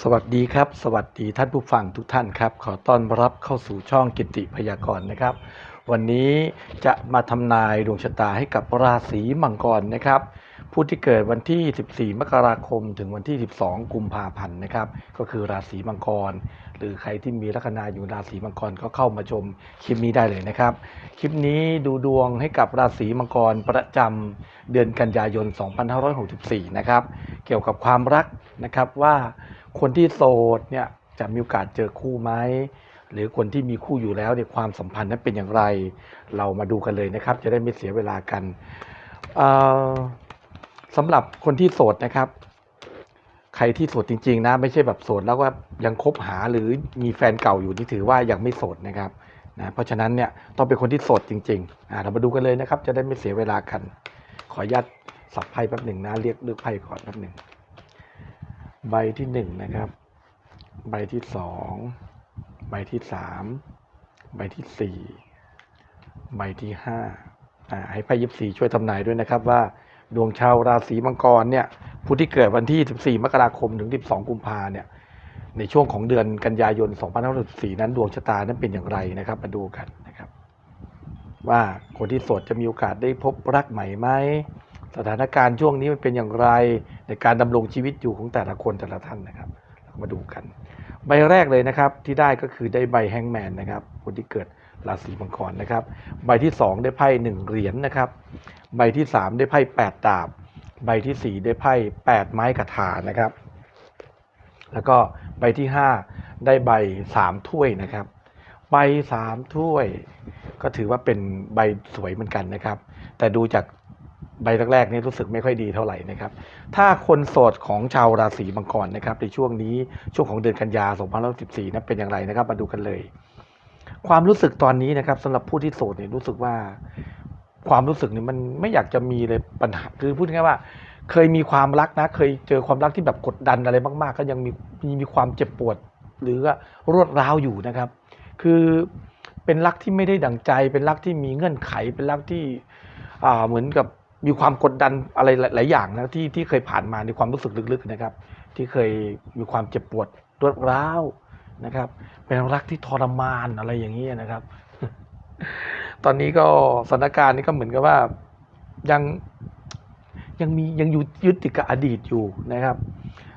สวัสดีครับ สวัสดีท่านผู้ฟังทุกท่านครับ ขอต้อนรับเข้าสู่ช่องกิติพยากรณ์นะครับ วันนี้จะมาทำนายดวงชะตาให้กับราศีมังกรนะครับ ผู้ที่เกิดวันที่ 14 มกราคม ถึงวันที่ 12 กุมภาพันธ์นะครับ ก็คือราศีมังกร หรือใครที่มีลัคนาอยู่ราศีมังกรก็เข้ามาชมคลิปนี้ได้เลยนะครับ คลิปนี้ดูดวงให้กับราศีมังกรประจำเดือนกันยายน 2564 นะครับ เกี่ยวกับความรักนะครับว่า คนที่โสดเนี่ยจะมีโอกาสเจอคู่ไหมหรือคนที่มีคู่อยู่แล้วเนี่ยความสัมพันธ์นั้นเป็นอย่างไร เรามาดูกันเลยนะครับ จะได้ไม่เสียเวลากันสำหรับคนที่โสดนะครับ ใครที่โสดจริง ๆ นะ ไม่ใช่แบบโสดแล้วว่ายังคบหาหรือมีแฟนเก่าอยู่นี่ถือว่ายังไม่โสดนะครับนะเพราะฉะนั้นเนี่ยต้องเป็นคนที่โสดจริงๆเรามาดูกันเลยนะครับ จะได้ไม่เสียเวลากัน ขออนุญาตสับไพ่แป๊บหนึ่งนะเรียกเลือกไพ่ก่อนแป๊บหนึ่ง ใบที่หนึ่งนะครับ ใบที่สองใบที่สามใบที่สี่ใบที่ห้าอ่าให้ไพ่ยิบสี่ช่วยทำนายด้วยนะครับว่าดวงชาวราศีมังกรเนี่ยผู้ที่เกิดวันที่ 14 มกราคมถึง 12 กุมภาเนี่ยในช่วงของเดือนกันยายน 2564 นั้นดวงชะตานั้นเป็นอย่างไรนะครับ มาดูกันนะครับ ว่าคนที่โสดจะมีโอกาสได้พบรักใหม่ไหม สถานการณ์ช่วงนี้มันเป็นอย่างไรในการดำรงชีวิตอยู่ของแต่ละคนแต่ละท่านนะครับ มาดูกัน ใบแรกเลยนะครับที่ได้ก็คือได้ใบแฮงแมนนะครับคนที่เกิดราศีมังกรนะครับ ใบที่ 2 ได้ไพ่หนึ่งเหรียญนะครับ ใบที่ 3 ได้ไพ่แปดดาบ ใบที่ 4 ได้ไพ่แปดไม้กระถานะครับ แล้วก็ใบที่ 5 ได้ใบสามถ้วยนะครับ ใบสามถ้วย ก็ถือว่าเป็นใบสวยเหมือนกันนะครับ แต่ดูจาก ใบแรกๆนี่รู้สึกไม่ค่อยดีเท่าไหร่นะครับ ถ้าคนโสดของชาวราศีมังกรนะครับ ในช่วงนี้ช่วงของเดือนกันยา2514นั้นเป็นอย่างไรนะครับ มาดูกันเลย ความรู้สึกตอนนี้นะครับสำหรับผู้ที่โสดเนี่ยรู้สึกว่า ความรู้สึกนี่มันไม่อยากจะมีเลยปัญหาคือพูดง่ายว่า เคยมีความรักนะ เคยเจอความรักที่แบบกดดันอะไรมาก ๆ ก็ยังมีมีมีความเจ็บปวด หรือว่ารวดร้าวอยู่นะครับ คือเป็นรักที่ไม่ได้ดั่งใจ เป็นรักที่มีเงื่อนไข เป็นรักที่เหมือนกับ มีความกดดันอะไรหลายอย่างนะที่ที่เคยผ่านมาในความรู้สึกลึกๆนะครับ ที่เคยมีความเจ็บปวดรวดร้าวนะครับ เป็นรักที่ทรมานอะไรอย่างนี้นะครับ ตอนนี้ก็สถานการณ์นี้ก็เหมือนกับว่ายังยังมียังอยู่ยึดติดกับอดีตอยู่นะครับ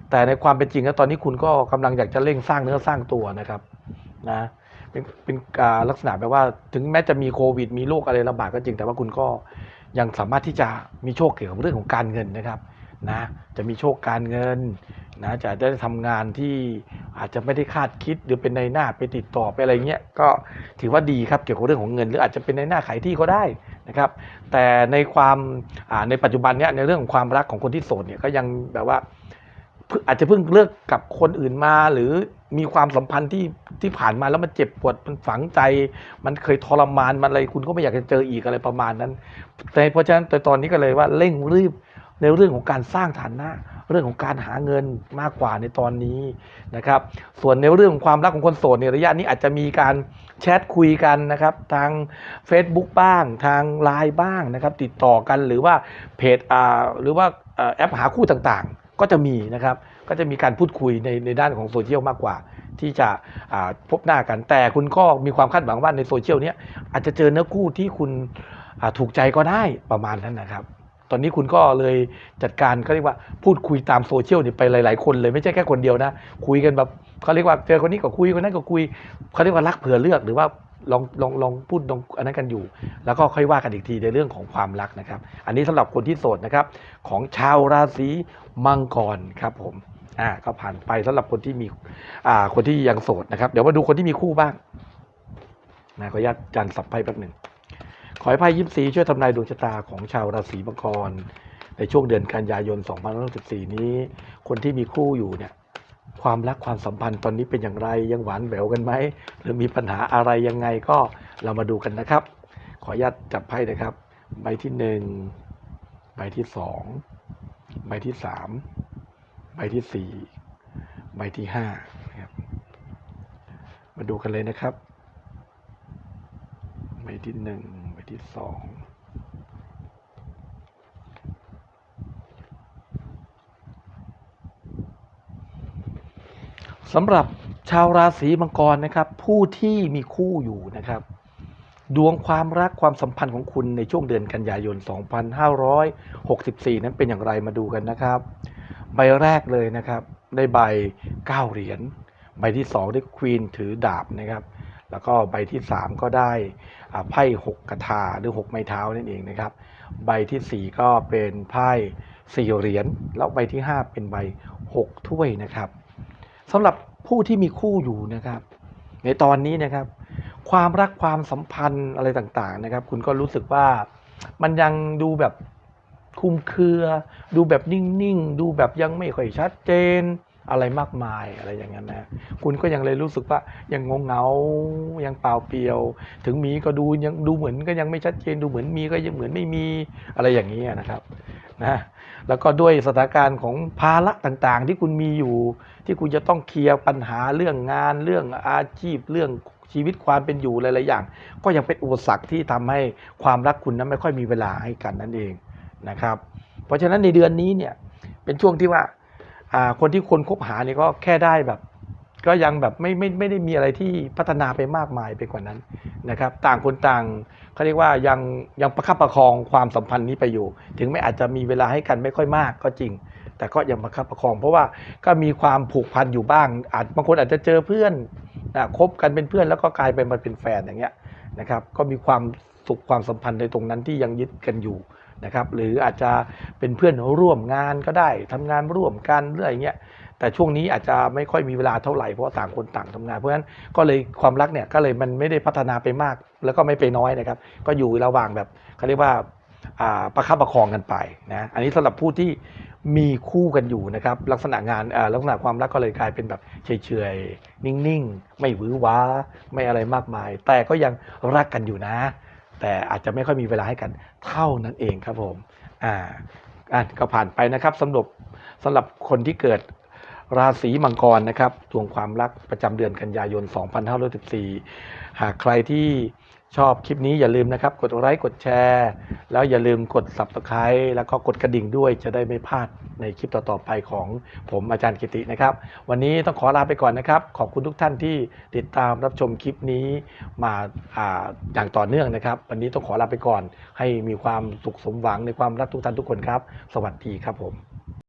แต่ในความเป็นจริงแล้วตอนนี้คุณก็กำลังอยากจะเร่งสร้างเนื้อสร้างตัวนะครับนะเป็นเป็นลักษณะแบบว่า ถึงแม้จะมีโควิด มีโรคอะไรระบาดก็จริงแต่ว่าคุณก็ ยังสามารถที่จะมีโชคเกี่ยวกับเรื่องของการเงินนะครับนะจะมีโชคการเงินนะจะได้ทำงานที่อาจจะไม่ได้คาดคิดหรือเป็นในหน้าไปติดต่อไปอะไรเงี้ยก็ถือว่าดีครับเกี่ยวกับเรื่องของเงิน หรืออาจจะเป็นในหน้าขายที่ก็ได้นะครับ แต่ในความในปัจจุบันเนี้ยในเรื่องของความรักของคนที่โสดเนี่ยก็ยังแบบว่าอาจจะเพิ่งเลิกกับคนอื่นมาหรือ มีความสัมพันธ์ที่ที่ผ่านมาแล้วมันเจ็บปวดมันฝังใจ มันเคยทรมานมันอะไรคุณก็ไม่อยากจะเจออีกอะไรประมาณนั้น แต่เพราะฉะนั้นแต่ตอนนี้ก็เลยว่าเร่งรีบในเรื่องของการสร้างฐานะเรื่องของการหาเงินมากกว่าในตอนนี้นะครับ ส่วนในเรื่องของความรักของคนโสดในระยะนี้อาจจะมีการแชทคุยกันนะครับ ทาง Facebook บ้าง ทางไลน์บ้างนะครับ ติดต่อกันหรือว่าเพจอ่าหรือว่าแอปหาคู่ต่างๆ ก็จะมีนะครับ ก็จะมีการพูดคุยในในด้านของโซเชียลมากกว่า ที่จะพบหน้ากัน แต่คุณก็มีความคาดหวังว่าในโซเชียลเนี้ยอาจจะเจอเนื้อคู่ที่คุณถูกใจก็ได้ประมาณนั้นนะครับ ตอนนี้คุณก็เลยจัดการเขาเรียกว่าพูดคุยตามโซเชียลเนี่ยไปหลาย ๆ คนเลยไม่ใช่แค่คนเดียวนะ คุยกันแบบเขาเรียกว่าเจอคนนี้ก็คุยคนนั้นก็คุยเขาเรียกว่ารักเผื่อเลือกหรือว่า ลองลองลองพูดลองอันนั้นกันอยู่ แล้วก็ค่อยว่ากันอีกทีในเรื่องของความรักนะครับ อันนี้สำหรับคนที่โสดนะครับ ของชาวราศีมังกรครับผมอ่าก็ผ่านไปสำหรับคนที่มีอ่าคนที่ยังโสดนะครับ เดี๋ยวมาดูคนที่มีคู่บ้างนะขออนุญาตจันสับไพ่แป๊บหนึ่งขอให้ไพ่ยิปซีช่วยทำนายดวงชะตาของชาวราศีมังกรในช่วงเดือนกันยายน 2564 นี้ คนที่มีคู่อยู่เนี่ย ความรักความสัมพันธ์ตอนนี้เป็นอย่างไรยังหวานแหววกันไหมหรือมีปัญหาอะไรยังไงก็เรามาดูกันนะครับ ขออนุญาตจับไพ่นะครับ ใบที่หนึ่งใบที่สองใบที่สามใบที่สี่ใบที่ห้าครับมาดูกันเลยนะครับ ใบที่หนึ่งใบที่สอง ใสำหรับชาวราศีมังกรนะครับ ผู้ที่มีคู่อยู่นะครับ ดวงความรักความสัมพันธ์ของคุณในช่วงเดือนกันยายน 2564 นั้นเป็นอย่างไรมาดูกันนะครับ ใบแรกเลยนะครับ ได้ใบ 9 เหรียญใบที่ 2 ได้ควีนถือดาบนะครับ แล้วก็ใบที่ 3 ก็ได้ไพ่6กระทาหรือ 6 ไม้เท้านั่นเองนะครับ ใบทีสี่4 ก็เป็นไพ่สี่เหรียญแล้วใบที่ 5 เป็นใบ 6 ถ้วยนะครับ สำหรับผู้ที่มีคู่อยู่นะครับ ในตอนนี้นะครับ ความรักความสัมพันธ์อะไรต่างๆนะครับ คุณก็รู้สึกว่ามันยังดูแบบคุมเครือ ดูแบบนิ่งๆ ดูแบบยังไม่ค่อยชัดเจนอะไรมากมายอะไรอย่างนั้นนะคุณก็ยังเลยรู้สึกว่ายังงงเงายังเปล่าเปลี่ยว ถึงมีก็ดูยังดูเหมือนก็ยังไม่ชัดเจน ดูเหมือนมีก็ยังเหมือนไม่มีอะไรอย่างนี้นะครับ นะแล้วก็ด้วยสถานการณ์ของภาระต่างๆ ที่คุณมีอยู่ ที่คุณจะต้องเคลียร์ปัญหาเรื่องงานเรื่องอาชีพเรื่องชีวิตความเป็นอยู่หลายๆอย่าง ก็ยังเป็นอุปสรรคที่ทำให้ความรักคุณนั้นไม่ค่อยมีเวลาให้กันนั่นเองนะครับ เพราะฉะนั้นในเดือนนี้เนี่ยเป็นช่วงที่ว่าอ่าคนที่คนคบหาเนี่ยก็แค่ได้แบบ ก็ยังแบบไม่ไม่ไม่ได้มีอะไรที่พัฒนาไปมากมายไปกว่านั้นนะครับ ต่างคนต่างเขาเรียกว่ายังยังประคับประคองความสัมพันธ์นี้ไปอยู่ ถึงไม่อาจจะมีเวลาให้กันไม่ค่อยมากก็จริง แต่ก็ยังประคับประคอง เพราะว่าก็มีความผูกพันอยู่บ้าง อาจบางคนอาจจะเจอเพื่อนนะคบกันเป็นเพื่อนแล้วก็กลายไปมาเป็นแฟนอย่างเงี้ยนะครับก็มีความสุขความสัมพันธ์ในตรงนั้นที่ยังยึดกันอยู่นะครับหรืออาจจะเป็นเพื่อนร่วมงานก็ได้ทำงานร่วมกันเรื่อยอย่างเงี้ย แต่ช่วงนี้อาจจะไม่ค่อยมีเวลาเท่าไหร่เพราะต่างคนต่างทำงาน เพราะฉะนั้นก็เลยความรักเนี่ยก็เลยมันไม่ได้พัฒนาไปมาก แล้วก็ไม่ไปน้อยนะครับ ก็อยู่ระหว่างแบบเขาเรียกว่าประคับประคองกันไปนะอันนี้สำหรับผู้ที่มีคู่กันอยู่นะครับ ลักษณะงานอ่าลักษณะความรักก็เลยกลายเป็นแบบเฉยๆนิ่งๆ ไม่หวือหวาไม่อะไรมากมาย แต่ก็ยังรักกันอยู่นะ แต่อาจจะไม่ค่อยมีเวลาให้กันเท่านั้นเองครับผมอ่าอะก็ผ่านไปนะครับสำหรับสำหรับคนที่เกิด ราศีมังกรนะครับดวงความรักประจำเดือนกันยายน 2514 หากใครที่ชอบคลิปนี้อย่าลืมนะครับ กดไลค์กดแชร์ แล้วอย่าลืมกด subscribe แล้วก็กดกระดิ่งด้วยจะได้ไม่พลาดในคลิปต่อ ๆ ไปของผมอาจารย์กิตินะครับ วันนี้ต้องขอลาไปก่อนนะครับ ขอบคุณทุกท่านที่ติดตามรับชมคลิปนี้มาอาอย่างต่อเนื่องนะครับ วันนี้ต้องขอลาไปก่อน ให้มีความสุขสมหวังในความรักทุกท่านทุกคนครับ สวัสดีครับผม